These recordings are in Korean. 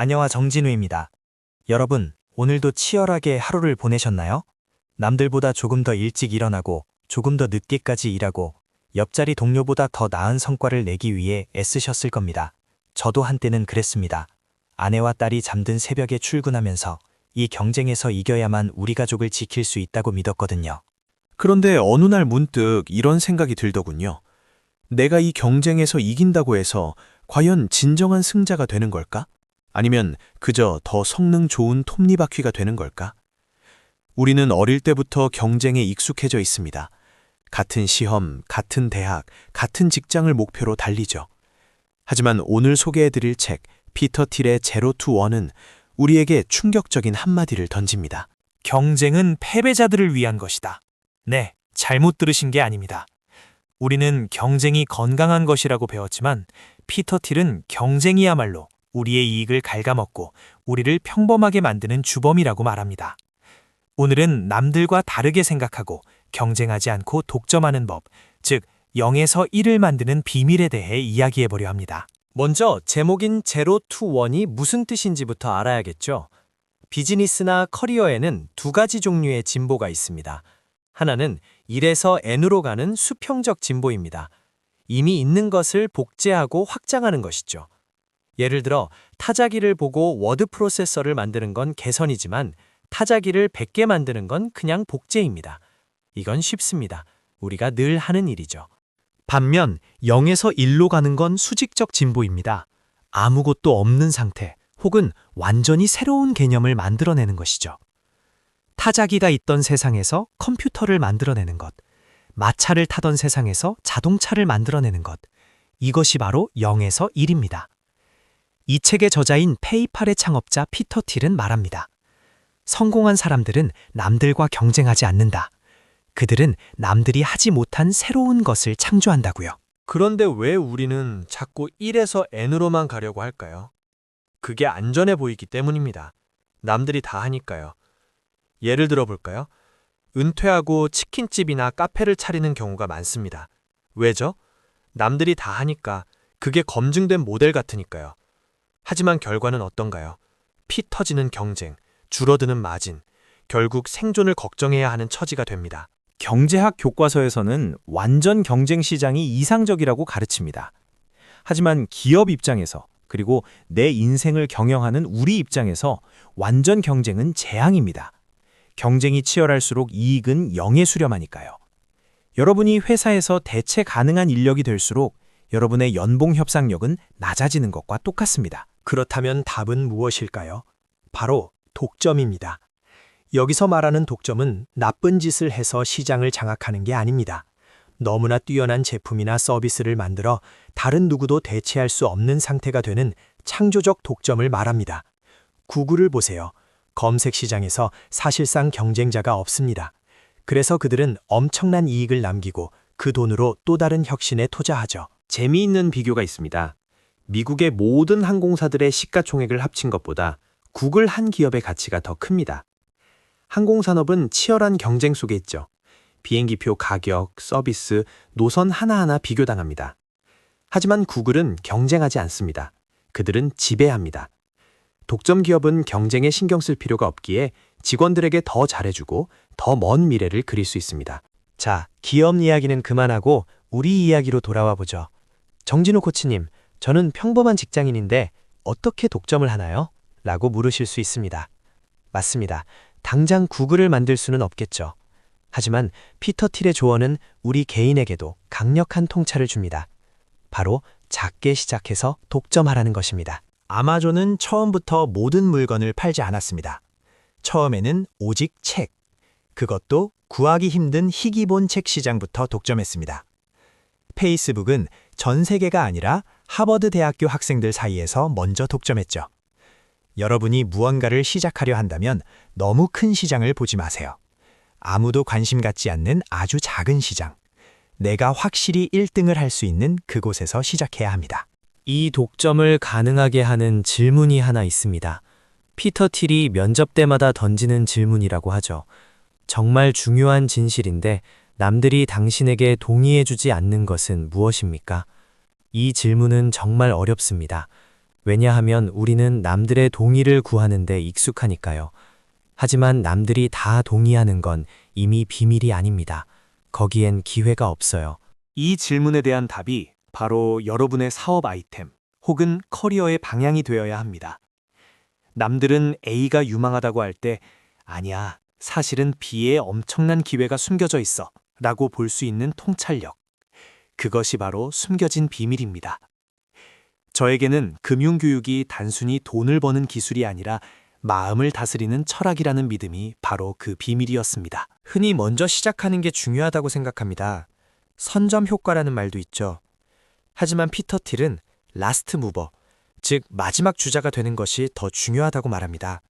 안녕하 정진우입니다. 여러분, 오늘도 치열하게 하루를 보내셨나요? 남들보다 조금 더 일찍 일어나고 조금 더 늦게까지 일하고 옆자리 동료보다 더 나은 성과를 내기 위해 애쓰셨을 겁니다. 저도 한때는 그랬습니다. 아내와 딸이 잠든 새벽에 출근하면서 이 경쟁에서 이겨야만 우리 가족을 지킬 수 있다고 믿었거든요. 그런데 어느 날 문득 이런 생각이 들더군요. 내가 이 경쟁에서 이긴다고 해서 과연 진정한 승자가 되는 걸까? 아니면 그저 더 성능 좋은 톱니바퀴가 되는 걸까? 우리는 어릴 때부터 경쟁에 익숙해져 있습니다. 같은 시험, 같은 대학, 같은 직장을 목표로 달리죠. 하지만 오늘 소개해드릴 책 피터 틸의 제로 투 원은 우리에게 충격적인 한마디를 던집니다. 경쟁은 패배자들을 위한 것이다. 네, 잘못 들으신 게 아닙니다. 우리는 경쟁이 건강한 것이라고 배웠지만 피터 틸은 경쟁이야말로 우리의 이익을 갉아먹고 우리를 평범하게 만드는 주범이라고 말합니다. 오늘은 남들과 다르게 생각하고 경쟁하지 않고 독점하는 법, 즉 0에서 1을 만드는 비밀에 대해 이야기해 보려 합니다. 먼저 제목인 제로 투 원이 무슨 뜻인지부터 알아야겠죠. 비즈니스나 커리어에는 두 가지 종류의 진보가 있습니다. 하나는 1에서 n으로 가는 수평적 진보입니다. 이미 있는 것을 복제하고 확장하는 것이죠. 예를 들어 타자기를 보고 워드 프로세서를 만드는 건 개선이지만 타자기를 100개 만드는 건 그냥 복제입니다. 이건 쉽습니다. 우리가 늘 하는 일이죠. 반면 0에서 1로 가는 건 수직적 진보입니다. 아무것도 없는 상태 혹은 완전히 새로운 개념을 만들어내는 것이죠. 타자기가 있던 세상에서 컴퓨터를 만들어내는 것, 마차를 타던 세상에서 자동차를 만들어내는 것, 이것이 바로 0에서 1입니다. 이 책의 저자인 페이팔의 창업자 피터 틸은 말합니다. 성공한 사람들은 남들과 경쟁하지 않는다. 그들은 남들이 하지 못한 새로운 것을 창조한다고요. 그런데 왜 우리는 자꾸 1에서 n으로만 가려고 할까요? 그게 안전해 보이기 때문입니다. 남들이 다 하니까요. 예를 들어 볼까요? 은퇴하고 치킨집이나 카페를 차리는 경우가 많습니다. 왜죠? 남들이 다 하니까 그게 검증된 모델 같으니까요. 하지만 결과는 어떤가요? 피 터지는 경쟁, 줄어드는 마진, 결국 생존을 걱정해야 하는 처지가 됩니다. 경제학 교과서에서는 완전 경쟁 시장이 이상적이라고 가르칩니다. 하지만 기업 입장에서 그리고 내 인생을 경영하는 우리 입장에서 완전 경쟁은 재앙입니다. 경쟁이 치열할수록 이익은 영에 수렴하니까요. 여러분이 회사에서 대체 가능한 인력이 될수록 여러분의 연봉 협상력은 낮아지는 것과 똑같습니다. 그렇다면 답은 무엇일까요? 바로 독점입니다. 여기서 말하는 독점은 나쁜 짓을 해서 시장을 장악하는 게 아닙니다. 너무나 뛰어난 제품이나 서비스를 만들어 다른 누구도 대체할 수 없는 상태가 되는 창조적 독점을 말합니다. 구글을 보세요. 검색 시장에서 사실상 경쟁자가 없습니다. 그래서 그들은 엄청난 이익을 남기고 그 돈으로 또 다른 혁신에 투자하죠. 재미있는 비교가 있습니다. 미국의 모든 항공사들의 시가총액을 합친 것보다 구글 한 기업의 가치가 더 큽니다. 항공산업은 치열한 경쟁 속에 있죠. 비행기표 가격, 서비스, 노선 하나하나 비교당합니다. 하지만 구글은 경쟁하지 않습니다. 그들은 지배합니다. 독점 기업은 경쟁에 신경 쓸 필요가 없기에 직원들에게 더 잘해주고 더 먼 미래를 그릴 수 있습니다. 자, 기업 이야기는 그만하고 우리 이야기로 돌아와 보죠. 정진우 코치님, 저는 평범한 직장인인데 어떻게 독점을 하나요? 라고 물으실 수 있습니다. 맞습니다. 당장 구글을 만들 수는 없겠죠. 하지만 피터 틸의 조언은 우리 개인에게도 강력한 통찰을 줍니다. 바로 작게 시작해서 독점하라는 것입니다. 아마존은 처음부터 모든 물건을 팔지 않았습니다. 처음에는 오직 책, 그것도 구하기 힘든 희귀본 책 시장부터 독점했습니다. 페이스북은 전 세계가 아니라 하버드 대학교 학생들 사이에서 먼저 독점했죠. 여러분이 무언가를 시작하려 한다면 너무 큰 시장을 보지 마세요. 아무도 관심 갖지 않는 아주 작은 시장. 내가 확실히 1등을 할 수 있는 그곳에서 시작해야 합니다. 이 독점을 가능하게 하는 질문이 하나 있습니다. 피터 틸이 면접 때마다 던지는 질문이라고 하죠. 정말 중요한 진실인데 남들이 당신에게 동의해주지 않는 것은 무엇입니까? 이 질문은 정말 어렵습니다. 왜냐하면 우리는 남들의 동의를 구하는데 익숙하니까요. 하지만 남들이 다 동의하는 건 이미 비밀이 아닙니다. 거기엔 기회가 없어요. 이 질문에 대한 답이 바로 여러분의 사업 아이템 혹은 커리어의 방향이 되어야 합니다. 남들은 A가 유망하다고 할 때 아니야, 사실은 B에 엄청난 기회가 숨겨져 있어 라고 볼 수 있는 통찰력. 그것이 바로 숨겨진 비밀입니다. 저에게는 금융교육이 단순히 돈을 버는 기술이 아니라 마음을 다스리는 철학이라는 믿음이 바로 그 비밀이었습니다. 흔히 먼저 시작하는 게 중요하다고 생각합니다. 선점 효과라는 말도 있죠. 하지만 피터 틸은 라스트 무버, 즉 마지막 주자가 되는 것이 더 중요하다고 말합니다.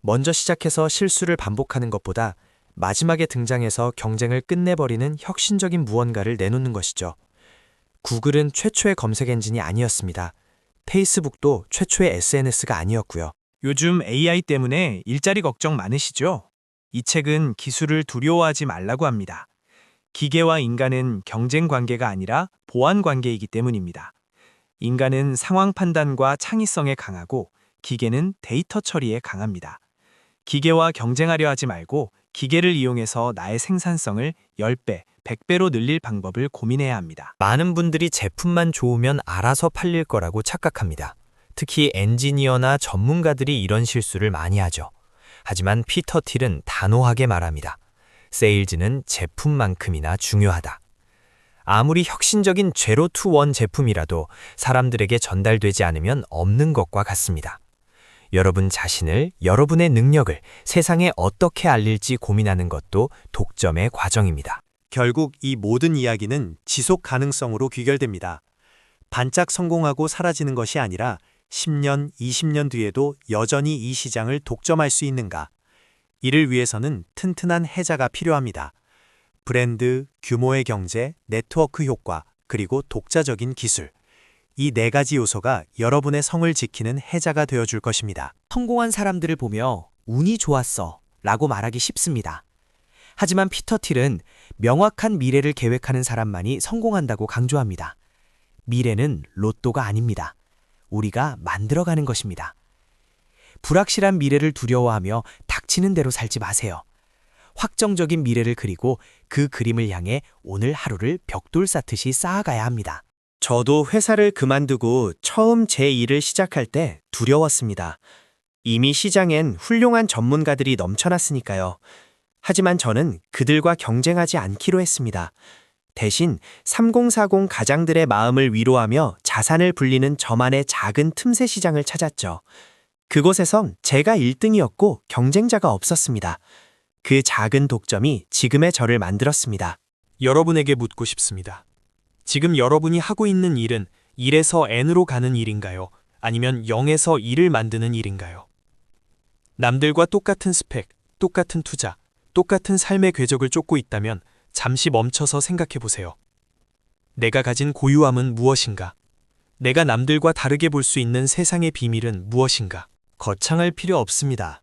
먼저 시작해서 실수를 반복하는 것보다 마지막에 등장해서 경쟁을 끝내버리는 혁신적인 무언가를 내놓는 것이죠. 구글은 최초의 검색 엔진이 아니었습니다. 페이스북도 최초의 SNS가 아니었고요. 요즘 AI 때문에 일자리 걱정 많으시죠? 이 책은 기술을 두려워하지 말라고 합니다. 기계와 인간은 경쟁 관계가 아니라 보완 관계이기 때문입니다. 인간은 상황 판단과 창의성에 강하고 기계는 데이터 처리에 강합니다. 기계와 경쟁하려 하지 말고 기계를 이용해서 나의 생산성을 10배, 100배로 늘릴 방법을 고민해야 합니다. 많은 분들이 제품만 좋으면 알아서 팔릴 거라고 착각합니다. 특히 엔지니어나 전문가들이 이런 실수를 많이 하죠. 하지만 피터 틸은 단호하게 말합니다. 세일즈는 제품만큼이나 중요하다. 아무리 혁신적인 제로 투 원 제품이라도 사람들에게 전달되지 않으면 없는 것과 같습니다. 여러분 자신을, 여러분의 능력을 세상에 어떻게 알릴지 고민하는 것도 독점의 과정입니다. 결국 이 모든 이야기는 지속 가능성으로 귀결됩니다. 반짝 성공하고 사라지는 것이 아니라 10년, 20년 뒤에도 여전히 이 시장을 독점할 수 있는가? 이를 위해서는 튼튼한 해자가 필요합니다. 브랜드, 규모의 경제, 네트워크 효과, 그리고 독자적인 기술. 이 네 가지 요소가 여러분의 성을 지키는 해자가 되어줄 것입니다. 성공한 사람들을 보며 운이 좋았어 라고 말하기 쉽습니다. 하지만 피터 틸은 명확한 미래를 계획하는 사람만이 성공한다고 강조합니다. 미래는 로또가 아닙니다. 우리가 만들어가는 것입니다. 불확실한 미래를 두려워하며 닥치는 대로 살지 마세요. 확정적인 미래를 그리고 그 그림을 향해 오늘 하루를 벽돌 쌓듯이 쌓아가야 합니다. 저도 회사를 그만두고 처음 제 일을 시작할 때 두려웠습니다. 이미 시장엔 훌륭한 전문가들이 넘쳐났으니까요. 하지만 저는 그들과 경쟁하지 않기로 했습니다. 대신 3040 가장들의 마음을 위로하며 자산을 불리는 저만의 작은 틈새 시장을 찾았죠. 그곳에선 제가 1등이었고 경쟁자가 없었습니다. 그 작은 독점이 지금의 저를 만들었습니다. 여러분에게 묻고 싶습니다. 지금 여러분이 하고 있는 일은 1에서 N으로 가는 일인가요? 아니면 0에서 1을 만드는 일인가요? 남들과 똑같은 스펙, 똑같은 투자, 똑같은 삶의 궤적을 쫓고 있다면 잠시 멈춰서 생각해 보세요. 내가 가진 고유함은 무엇인가? 내가 남들과 다르게 볼 수 있는 세상의 비밀은 무엇인가? 거창할 필요 없습니다.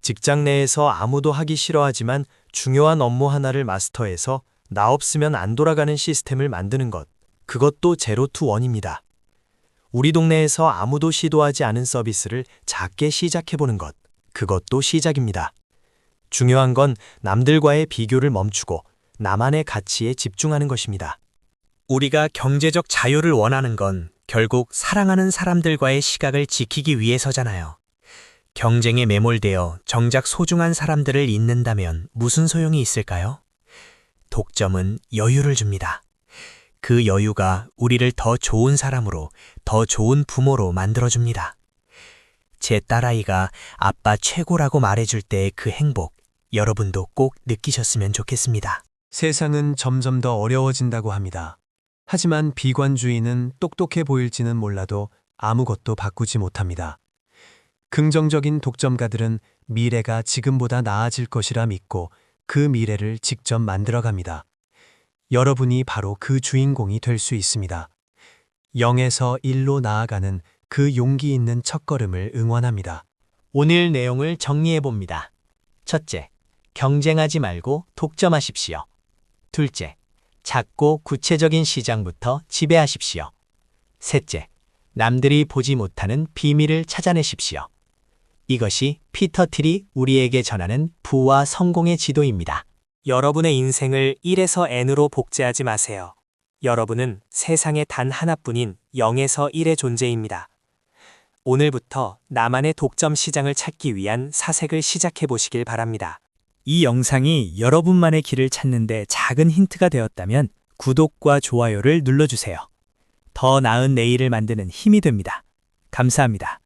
직장 내에서 아무도 하기 싫어하지만 중요한 업무 하나를 마스터해서 나 없으면 안 돌아가는 시스템을 만드는 것. 그것도 제로 투 원입니다. 우리 동네에서 아무도 시도하지 않은 서비스를 작게 시작해보는 것. 그것도 시작입니다. 중요한 건 남들과의 비교를 멈추고 나만의 가치에 집중하는 것입니다. 우리가 경제적 자유를 원하는 건 결국 사랑하는 사람들과의 시각을 지키기 위해서잖아요. 경쟁에 매몰되어 정작 소중한 사람들을 잊는다면 무슨 소용이 있을까요? 독점은 여유를 줍니다. 그 여유가 우리를 더 좋은 사람으로, 더 좋은 부모로 만들어줍니다. 제 딸아이가 아빠 최고라고 말해줄 때의 그 행복, 여러분도 꼭 느끼셨으면 좋겠습니다. 세상은 점점 더 어려워진다고 합니다. 하지만 비관주의는 똑똑해 보일지는 몰라도 아무것도 바꾸지 못합니다. 긍정적인 독점가들은 미래가 지금보다 나아질 것이라 믿고 그 미래를 직접 만들어갑니다. 여러분이 바로 그 주인공이 될 수 있습니다. 0에서 1로 나아가는 그 용기 있는 첫걸음을 응원합니다. 오늘 내용을 정리해 봅니다. 첫째, 경쟁하지 말고 독점하십시오. 둘째, 작고 구체적인 시장부터 지배하십시오. 셋째, 남들이 보지 못하는 비밀을 찾아내십시오. 이것이 피터 틸이 우리에게 전하는 부와 성공의 지도입니다. 여러분의 인생을 1에서 n으로 복제하지 마세요. 여러분은 세상에 단 하나뿐인 0에서 1의 존재입니다. 오늘부터 나만의 독점 시장을 찾기 위한 사색을 시작해 보시길 바랍니다. 이 영상이 여러분만의 길을 찾는데 작은 힌트가 되었다면 구독과 좋아요를 눌러주세요. 더 나은 내일을 만드는 힘이 됩니다. 감사합니다.